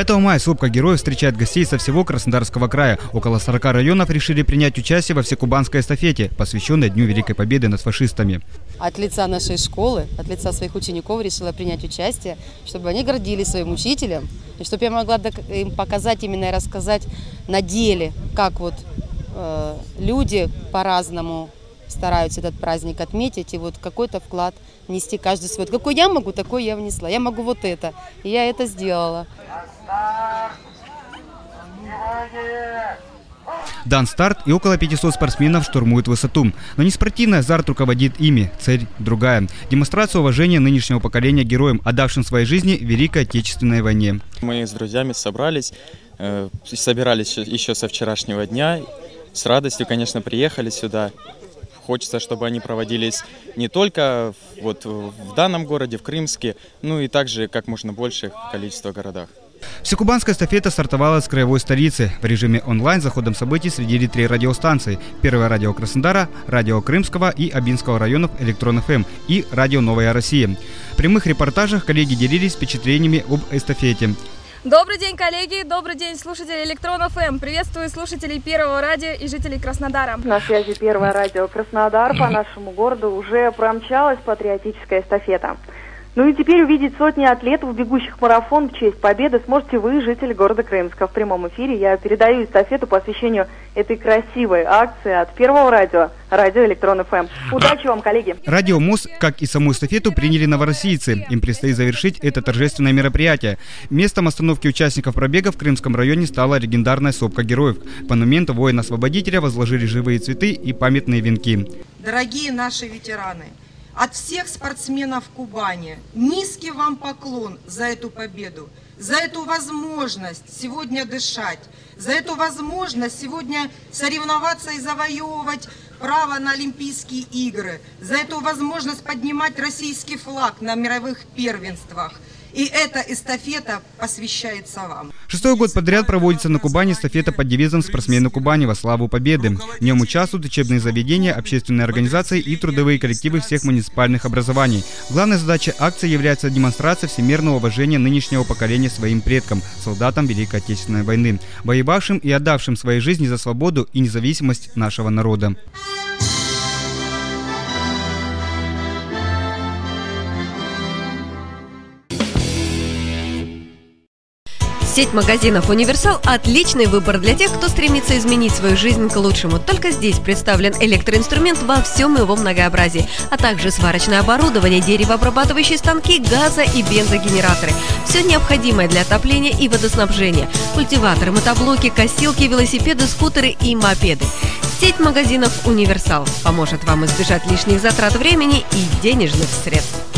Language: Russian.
5 мая сопка героев встречает гостей со всего Краснодарского края. Около 40 районов решили принять участие во всекубанской эстафете, посвященной Дню Великой Победы над фашистами. От лица нашей школы, от лица своих учеников решила принять участие, чтобы они гордились своим учителем, и чтобы я могла им показать именно и рассказать на деле, как вот э, люди по-разному стараются этот праздник отметить и вот какой-то вклад нести каждый свой. Какой я могу, такой я внесла. Я могу вот это. И я это сделала. Дан старт и около 500 спортсменов штурмуют высоту. Но не спортивный азарт руководит ими, цель другая. Демонстрация уважения нынешнего поколения героям, отдавшим своей жизни в Великой Отечественной войне. Мы с друзьями собрались, э, собирались еще со вчерашнего дня. С радостью, конечно, приехали сюда. Хочется, чтобы они проводились не только вот в данном городе, в Крымске, ну и также как можно больших количество городах. Всекубанская эстафета стартовала с краевой столицы. В режиме онлайн за ходом событий следили три радиостанции. Первое радио Краснодара, радио Крымского и Абинского районов Электрон ФМ и радио Новая Россия. В прямых репортажах коллеги делились впечатлениями об эстафете. Добрый день, коллеги! Добрый день, слушатели Электрон ФМ! Приветствую слушателей Первого радио и жителей Краснодара. На связи Первое радио Краснодар. По нашему городу уже промчалась патриотическая эстафета. Ну и теперь увидеть сотни атлетов, бегущих марафон в честь победы, сможете вы, жители города Крымска. В прямом эфире я передаю эстафету по посвящению этой красивой акции от Первого радио, радио Электрон ФМ. Удачи вам, коллеги! Радио МУЗ, как и саму эстафету, приняли новороссийцы. Им предстоит завершить это торжественное мероприятие. Местом остановки участников пробега в Крымском районе стала легендарная сопка героев. К монументу воина-освободителя возложили живые цветы и памятные венки. Дорогие наши ветераны! От всех спортсменов Кубани. Низкий вам поклон за эту победу, за эту возможность сегодня дышать, за эту возможность сегодня соревноваться и завоевывать право на Олимпийские игры, за эту возможность поднимать российский флаг на мировых первенствах – и эта эстафета посвящается вам. Шестой год подряд проводится на Кубани эстафета под девизом «Спортсмены Кубани во славу победы». В нем участвуют учебные заведения, общественные организации и трудовые коллективы всех муниципальных образований. Главной задачей акции является демонстрация всемирного уважения нынешнего поколения своим предкам, солдатам Великой Отечественной войны, воевавшим и отдавшим свои жизни за свободу и независимость нашего народа. Сеть магазинов «Универсал» – отличный выбор для тех, кто стремится изменить свою жизнь к лучшему. Только здесь представлен электроинструмент во всем его многообразии, а также сварочное оборудование, деревообрабатывающие станки, газа и бензогенераторы. Все необходимое для отопления и водоснабжения. Культиваторы, мотоблоки, косилки, велосипеды, скутеры и мопеды. Сеть магазинов «Универсал» поможет вам избежать лишних затрат времени и денежных средств.